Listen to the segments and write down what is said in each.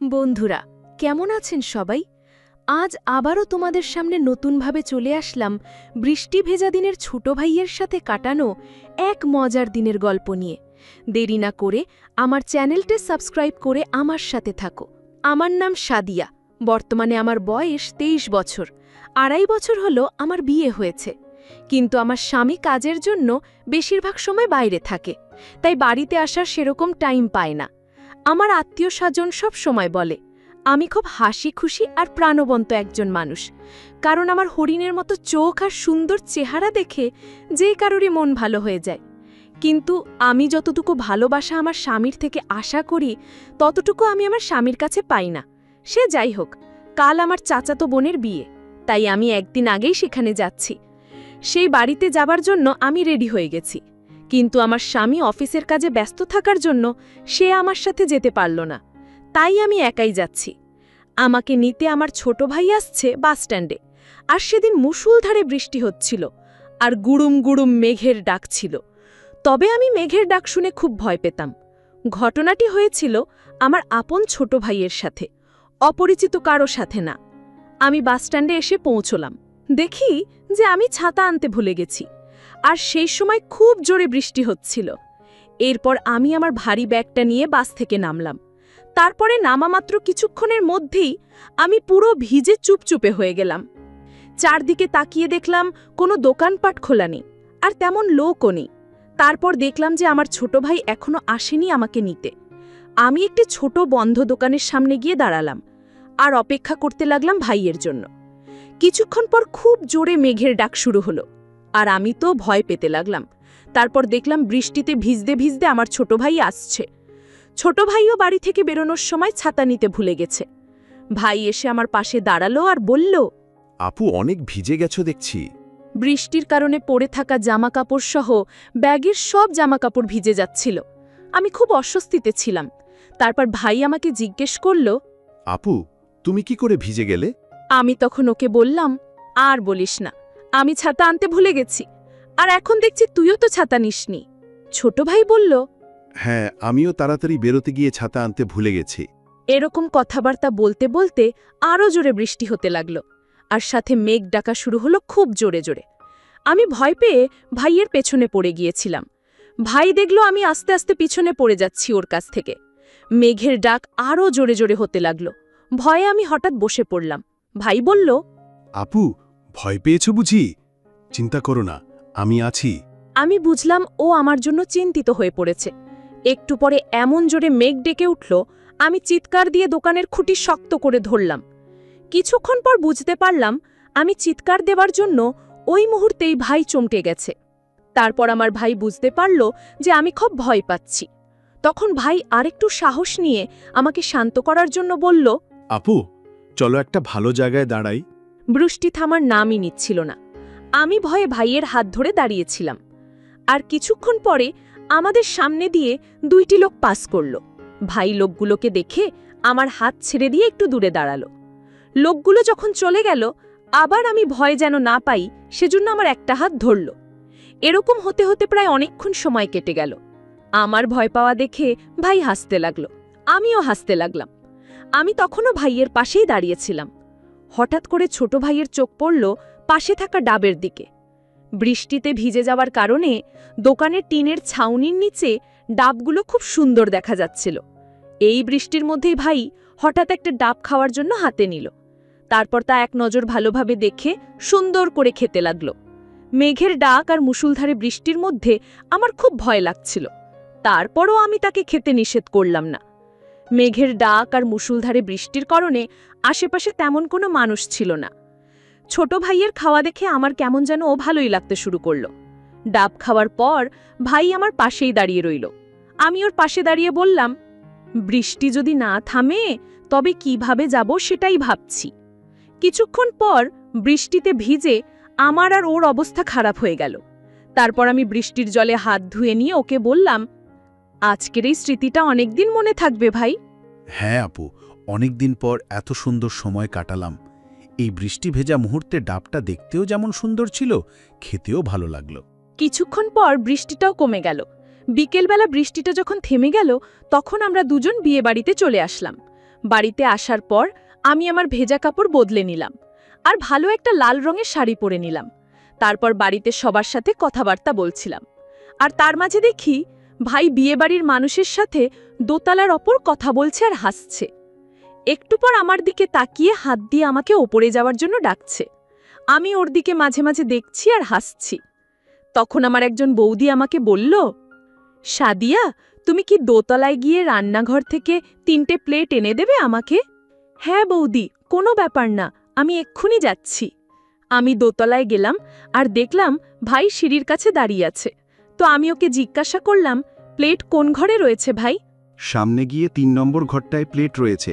বন্ধুরা, কেমন আছেন সবাই? আজ আবারও তোমাদের সামনে নতুনভাবে চলে আসলাম বৃষ্টি ভেজা দিনের ছোট ভাইয়ের সাথে কাটানো এক মজার দিনের গল্প নিয়ে। দেরি না করে আমার চ্যানেলটা সাবস্ক্রাইব করে আমার সাথে থাকো। আমার নাম সাদিয়া, বর্তমানে আমার বয়স তেইশ বছর। আড়াই বছর হলো আমার বিয়ে হয়েছে। কিন্তু আমার স্বামী কাজের জন্য বেশিরভাগ সময় বাইরে থাকে, তাই বাড়িতে আসার সেরকম টাইম পায় না। আমার আত্মীয় স্বজন সব সময় বলে, আমি খুব হাসি খুশি আর প্রাণবন্ত একজন মানুষ। কারণ আমার হরিণের মতো চোখ আর সুন্দর চেহারা দেখে যে কারোরই মন ভালো হয়ে যায়। কিন্তু আমি যতটুকু ভালোবাসা আমার স্বামীর থেকে আশা করি, ততটুকু আমি আমার স্বামীর কাছে পাই না। সে যাই হোক, কাল আমার চাচাতো বোনের বিয়ে, তাই আমি একদিন আগেই সেখানে যাচ্ছি। সেই বাড়িতে যাবার জন্য আমি রেডি হয়ে গেছি। কিন্তু আমার স্বামী অফিসের কাজে ব্যস্ত থাকার জন্য সে আমার সাথে যেতে পারল না। তাই আমি একাই যাচ্ছি। আমাকে নিতে আমার ছোট ভাই আসছে বাসস্ট্যান্ডে আর সেদিন মুষুলধারে বৃষ্টি হচ্ছিল আর গুড়ুম গুড়ুম মেঘের ডাক ছিল। তবে আমি মেঘের ডাক শুনে খুব ভয় পেতাম। ঘটনাটি হয়েছিল আমার আপন ছোট ভাইয়ের সাথে। অপরিচিত কারও সাথে না। আমি বাসস্ট্যান্ডে এসে পৌঁছলাম। দেখি যে আমি ছাতা আনতে ভুলে গেছি। আর সেই সময় খুব জোরে বৃষ্টি হচ্ছিল। এরপর আমি আমার ভারী ব্যাগটা নিয়ে বাস থেকে নামলাম। তারপরে নামামাত্র কিছুক্ষণের মধ্যেই আমি পুরো ভিজে চুপচুপে হয়ে গেলাম। চারদিকে তাকিয়ে দেখলাম কোনো দোকানপাট খোলা নেই, আর তেমন লোকও নেই। তারপর দেখলাম যে আমার ছোট ভাই এখনও আসেনি আমাকে নিতে। আমি একটি ছোট বন্ধ দোকানের সামনে গিয়ে দাঁড়ালাম আর অপেক্ষা করতে লাগলাম ভাইয়ের জন্য। কিছুক্ষণ পর খুব জোরে মেঘের ডাক শুরু হলো। আর আমি তো ভয় পেতে লাগলাম। তারপর দেখলাম বৃষ্টিতে ভিজতে ভিজতে আমার ছোট ভাই আসছে। ছোট ভাইও বাড়ি থেকে বেরোনোর সময় ছাতা নিতে ভুলে গেছে। ভাই এসে আমার পাশে দাঁড়াল আর বলল আপু অনেক ভিজে গেছো দেখছি। বৃষ্টির কারণে পড়ে থাকা জামাকাপড় সহ ব্যাগের সব জামাকাপড় ভিজে যাচ্ছিল। আমি খুব অস্বস্তিতে ছিলাম। তারপর ভাই আমাকে জিজ্ঞেস করল আপু তুমি কি করে ভিজে গেলে? আমি তখন ওকে বললাম আর বলিস না। আমি ছাতা আনতে ভুলে গেছি আর এখন দেখছি তুইও তো ছাতা নিসনি। ছোট ভাই বলল হ্যাঁ আমিও তাড়াতাড়ি বেরোতে গিয়ে ছাতা আনতে ভুলে গেছি। এরকম কথাবার্তা বলতে বলতে আরও জোরে বৃষ্টি হতে লাগল আর সাথে মেঘ ডাকা শুরু হলো খুব জোরে জোরে। আমি ভয় পেয়ে ভাইয়ের পেছনে পড়ে গিয়েছিলাম। ভাই দেখল আমি আস্তে আস্তে পিছনে পড়ে যাচ্ছি ওর কাছ থেকে। মেঘের ডাক আরও জোরে জোরে হতে লাগল। ভয়ে আমি হঠাৎ বসে পড়লাম। ভাই বলল আপু ভয় পেয়েছ বুঝি? চিন্তা করো না আমি আছি। আমি বুঝলাম ও আমার জন্য চিন্তিত হয়ে পড়েছে। একটু পরে এমন জোরে মেঘ ডেকে উঠল আমি চিৎকার দিয়ে দোকানের খুঁটি শক্ত করে ধরলাম। কিছুক্ষণ পর বুঝতে পারলাম আমি চিৎকার দেওয়ার জন্য ওই মুহূর্তেই ভাই চমটে গেছে। তারপর আমার ভাই বুঝতে পারল যে আমি খুব ভয় পাচ্ছি। তখন ভাই আরেকটু সাহস নিয়ে আমাকে শান্ত করার জন্য বলল আপু চলো একটা ভালো জায়গায় দাঁড়াই। বৃষ্টি থামার নামই নিচ্ছিল না। আমি ভয়ে ভাইয়ের হাত ধরে দাঁড়িয়েছিলাম। আর কিছুক্ষণ পরে আমাদের সামনে দিয়ে দুইটি লোক পাস করল। ভাই লোকগুলোকে দেখে আমার হাত ছেড়ে দিয়ে একটু দূরে দাঁড়াল। লোকগুলো যখন চলে গেল, আবার আমি ভয় যেন না পাই, সেজন্য আমার একটা হাত ধরল। এরকম হতে হতে প্রায় অনেকক্ষণ সময় কেটে গেল। আমার ভয় পাওয়া দেখে ভাই হাসতে লাগল। আমিও হাসতে লাগলাম। আমি তখনও ভাইয়ের পাশেই দাঁড়িয়েছিলাম। হঠাৎ করে ছোট ভাইয়ের চোখ পড়ল পাশে থাকা ডাবের দিকে। বৃষ্টিতে ভিজে যাওয়ার কারণে দোকানের টিনের ছাউনির নিচে ডাবগুলো খুব সুন্দর দেখা যাচ্ছিল। এই বৃষ্টির মধ্যেই ভাই হঠাৎ একটা ডাব খাওয়ার জন্য হাতে নিল। তারপর তা এক নজর ভালোভাবে দেখে সুন্দর করে খেতে লাগল। মেঘের ডাক আর মুসুলধারে বৃষ্টির মধ্যে আমার খুব ভয় লাগছিল। তারপরও আমি তাকে খেতে নিষেধ করলাম না। মেঘের ডাক আর মুসুলধারে বৃষ্টির কারণে আশেপাশে তেমন কোনো মানুষ ছিল না। ছোট ভাইয়ের খাওয়া দেখে আমার কেমন যেন ও ভালোই লাগতে শুরু করল। ডাব খাওয়ার পর ভাই আমার পাশেই দাঁড়িয়ে রইল। আমি ওর পাশে দাঁড়িয়ে বললাম, বৃষ্টি যদি না থামে, তবে কীভাবে যাব সেটাই ভাবছি। কিছুক্ষণ পর বৃষ্টিতে ভিজে আমার আর ওর অবস্থা খারাপ হয়ে গেল। তারপর আমি বৃষ্টির জলে হাত ধুয়ে নিয়ে ওকে বললাম আজকের এই স্মৃতিটা অনেকদিন মনে থাকবে ভাই। হ্যাঁ আপু অনেকদিন পর এত সুন্দর সময় কাটালাম। এই বৃষ্টি ভেজা মুহূর্তে ডাবটা দেখতেও যেমন সুন্দর ছিল খেতেও ভালো লাগল। কিছুক্ষণ পর বৃষ্টিটাও কমে গেল। বিকেলবেলা বৃষ্টিটা যখন থেমে গেল তখন আমরা দুজন বিয়েবাড়িতে চলে আসলাম। বাড়িতে আসার পর আমি আমার ভেজা কাপড় বদলে নিলাম আর ভালো একটা লাল রঙের শাড়ি পরে নিলাম। তারপর বাড়িতে সবার সাথে কথাবার্তা বলছিলাম। আর তার মাঝে দেখি ভাই বিয়েবাড়ির মানুষের সাথে দোতলার ওপর কথা বলছে আর হাসছে। একটু পর আমার দিকে তাকিয়ে হাত দিয়ে আমাকে ওপরে যাওয়ার জন্য ডাকছে। আমি ওর দিকে মাঝে মাঝে দেখছি আর হাসছি। তখন আমার একজন বৌদি আমাকে বলল, সাদিয়া, তুমি কি দোতলায় গিয়ে রান্নাঘর থেকে তিনটে প্লেট এনে দেবে আমাকে? হ্যাঁ বৌদি, কোনো ব্যাপার না, আমি এক্ষুনি যাচ্ছি। আমি দোতলায় গেলাম আর দেখলাম ভাই সিঁড়ির কাছে দাঁড়িয়ে আছে। তো আমি ওকে জিজ্ঞাসা করলাম প্লেট কোন ঘরে রয়েছে ভাই? সামনে গিয়ে তিন নম্বর ঘরটায় প্লেট রয়েছে।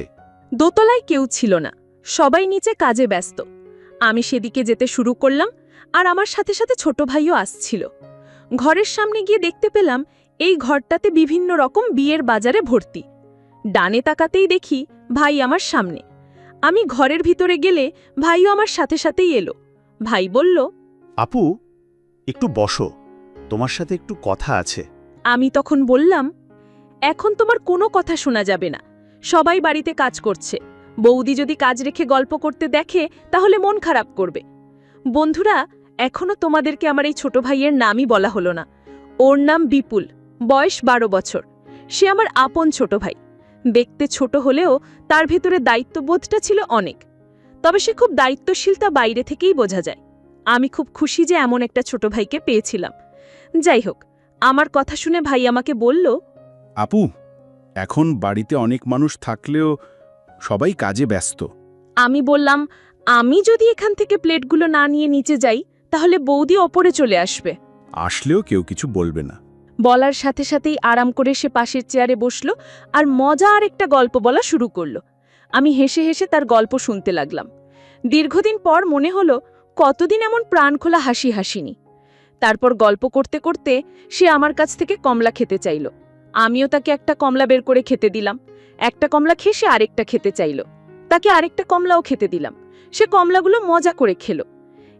দোতলায় কেউ ছিল না। সবাই নিচে কাজে ব্যস্ত। আমি সেদিকে যেতে শুরু করলাম আর আমার সাথে সাথে ছোট ভাইও আসছিল। ঘরের সামনে গিয়ে দেখতে পেলাম এই ঘরটাতে বিভিন্ন রকম বিয়ের বাজারে ভর্তি। ডানে তাকাতেই দেখি ভাই আমার সামনে। আমি ঘরের ভিতরে গেলে ভাইও আমার সাথে সাথেই এলো। ভাই বলল আপু একটু বসো। তোমার সাথে একটু কথা আছে। আমি তখন বললাম, এখন তোমার কোনো কথা শোনা যাবে না। সবাই বাড়িতে কাজ করছে। বৌদি যদি কাজ রেখে গল্প করতে দেখে, তাহলে মন খারাপ করবে। বন্ধুরা, এখনও তোমাদেরকে আমার এই ছোট ভাইয়ের নামই বলা হলো না। ওর নাম বিপুল, বয়স বারো বছর। সে আমার আপন ছোট ভাই। দেখতে ছোট হলেও তার ভেতরে দায়িত্ববোধটা ছিল অনেক। তবে সে খুব দায়িত্বশীলতা বাইরে থেকেই বোঝা যায়। আমি খুব খুশি যে এমন একটা ছোট ভাইকে পেয়েছিলাম। যাই হোক আমার কথা শুনে ভাই আমাকে বলল আপু এখন বাড়িতে অনেক মানুষ থাকলেও সবাই কাজে ব্যস্ত। আমি বললাম আমি যদি এখান থেকে প্লেটগুলো না নিয়ে নিচে যাই তাহলে বৌদি ওপরে চলে আসবে। আসলেও কেউ কিছু বলবে না। বলার সাথে সাথেই আরাম করে সে পাশের চেয়ারে বসল আর মজা আর একটা গল্প বলা শুরু করল। আমি হেসে হেসে তার গল্প শুনতে লাগলাম। দীর্ঘদিন পর মনে হলো কতদিন এমন প্রাণখোলা হাসি হাসিনি। তারপর গল্প করতে করতে সে আমার কাছ থেকে কমলা খেতে চাইল। আমিও তাকে একটা কমলা বের করে খেতে দিলাম। একটা কমলা খেয়ে সে আরেকটা খেতে চাইল। তাকে আরেকটা কমলাও খেতে দিলাম। সে কমলাগুলো মজা করে খেল।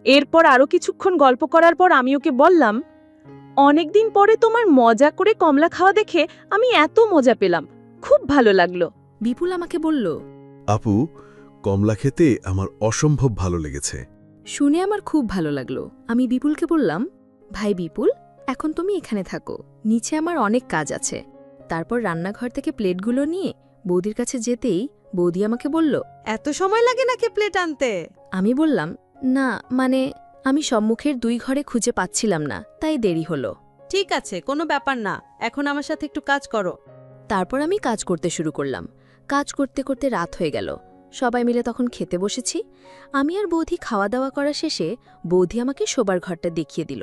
এরপর আরও কিছুক্ষণ গল্প করার পর আমি ওকে বললাম অনেকদিন পরে তোমার মজা করে কমলা খাওয়া দেখে আমি এত মজা পেলাম। খুব ভালো লাগল। বিপুল আমাকে বলল আপু কমলা খেতে আমার অসম্ভব ভালো লেগেছে। শুনে আমার খুব ভালো লাগল। আমি বিপুলকে বললাম ভাই বিপুল এখন তুমি এখানে থাকো। নিচে আমার অনেক কাজ আছে। তারপর রান্নাঘর থেকে প্লেটগুলো নিয়ে বৌদির কাছে যেতেই বৌদি আমাকে বলল এত সময় লাগে নাকি প্লেট আনতে? আমি বললাম না মানে আমি সম্মুখের দুই ঘরে খুঁজে পাচ্ছিলাম না তাই দেরি হলো। ঠিক আছে কোনো ব্যাপার না এখন আমার সাথে একটু কাজ করো। তারপর আমি কাজ করতে শুরু করলাম। কাজ করতে করতে রাত হয়ে গেল। সবাই মিলে তখন খেতে বসেছি। আমি আর বৌদি খাওয়া দাওয়া করা শেষে বৌদি আমাকে শোবার ঘরটা দেখিয়ে দিল,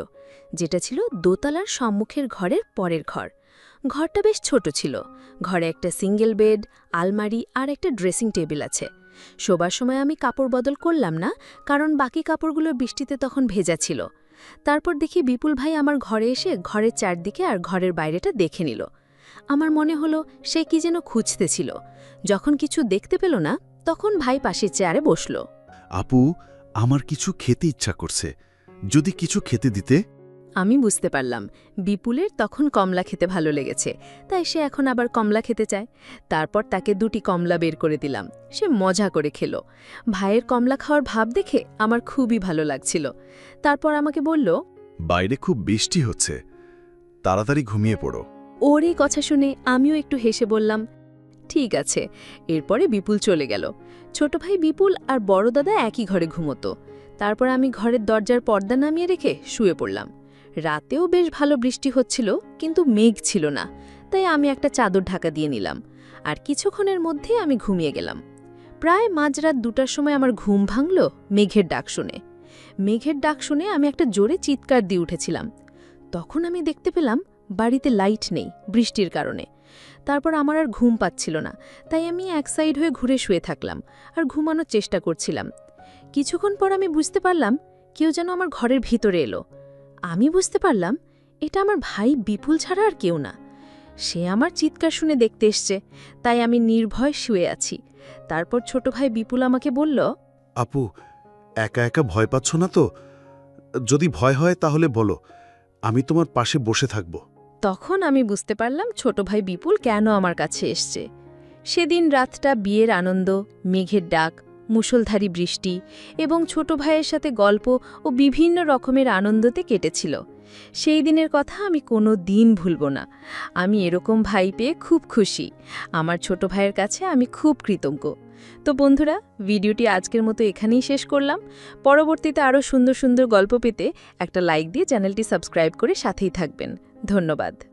যেটা ছিল দোতলার সম্মুখের ঘরের পরের ঘর। ঘরটা বেশ ছোট ছিল, ঘরে একটা সিঙ্গেল বেড, আলমারি আর একটা ড্রেসিং টেবিল আছে। শোবার সময় আমি কাপড় বদল করলাম না, কারণ বাকি কাপড়গুলো বৃষ্টিতে তখন ভেজা ছিল। তারপর দেখি বিপুল ভাই আমার ঘরে এসে ঘরের চারদিকে আর ঘরের বাইরেটা দেখে নিল। আমার মনে হলো সে কি যেন খুঁজতেছিল, যখন কিছু দেখতে পেল না তখন ভাই পাশের চেয়ারে বসল। আপু আমার কিছু খেতে ইচ্ছা করছে। যদি কিছু খেতে দিতে? আমি বুঝতে পারলাম। বিপুলের তখন কমলা খেতে ভালো লেগেছে তাই সে এখন আবার কমলা খেতে চায়। তারপর তাকে দুটি কমলা বের করে দিলাম। সে মজা করে খেল। ভাইয়ের কমলা খাওয়ার ভাব দেখে আমার খুবই ভালো লাগছিল। তারপর আমাকে বলল বাইরে খুব বৃষ্টি হচ্ছে। তাড়াতাড়ি ঘুমিয়ে পড়ো। ওর এই কথা শুনে আমিও একটু হেসে বললাম ঠিক আছে। এরপরে বিপুল চলে গেল। ছোট ভাই বিপুল আর বড় দাদা একই ঘরে ঘুমতো। তারপর আমি ঘরের দরজার পর্দা নামিয়ে রেখে শুয়ে পড়লাম। রাতেও বেশ ভালো বৃষ্টি হচ্ছিল, কিন্তু মেঘ ছিল না, তাই আমি একটা চাদর ঢাকা দিয়ে নিলাম। আর কিছুক্ষণের মধ্যে আমি ঘুমিয়ে গেলাম। প্রায় মাঝরাত দুটার সময় আমার ঘুম ভাঙল মেঘের ডাক শুনে। মেঘের ডাক শুনে আমি একটা জোরে চিৎকার দিয়ে উঠেছিলাম। তখন আমি দেখতে পেলাম বাড়িতে লাইট নেই বৃষ্টির কারণে। তারপর আমার আর ঘুম পাচ্ছিল না, তাই আমি এক সাইড হয়ে ঘুরে শুয়ে থাকলাম আর ঘুমানোর চেষ্টা করছিলাম। কিছুক্ষণ পর আমি বুঝতে পারলাম কেউ যেন আমার ঘরের ভিতরে এলো। আমি বুঝতে পারলাম এটা আমার ভাই বিপুল ছাড়া আর কেউ না। সে আমার চিৎকার শুনে দেখতে এসছে, তাই আমি নির্ভয় শুয়ে আছি। তারপর ছোট ভাই বিপুল আমাকে বলল, আপু, একা একা ভয় পাচ্ছ না তো? যদি ভয় হয় তাহলে বলো, আমি তোমার পাশে বসে থাকব। তখন আমি বুঝতে পারলাম ছোট ভাই বিপুল কেন আমার কাছে এসছে। সেদিন রাতটা বিয়ের আনন্দ, মেঘের ডাক, মুষলধারী বৃষ্টি এবং ছোট ভাইয়ের সাথে গল্প ও বিভিন্ন রকমের আনন্দতে কেটেছিল। সেই দিনের কথা আমি কোনো দিন ভুলব না। আমি এরকম ভাই পেয়ে খুব খুশি। আমার ছোট ভাইয়ের কাছে আমি খুব কৃতজ্ঞ। তো বন্ধুরা, ভিডিওটি আজকের মতো এখানেই শেষ করলাম। পরবর্তীতে আরও সুন্দর সুন্দর গল্প পেতে একটা লাইক দিয়ে চ্যানেলটি সাবস্ক্রাইব করে সাথেই থাকবেন। ধন্যবাদ।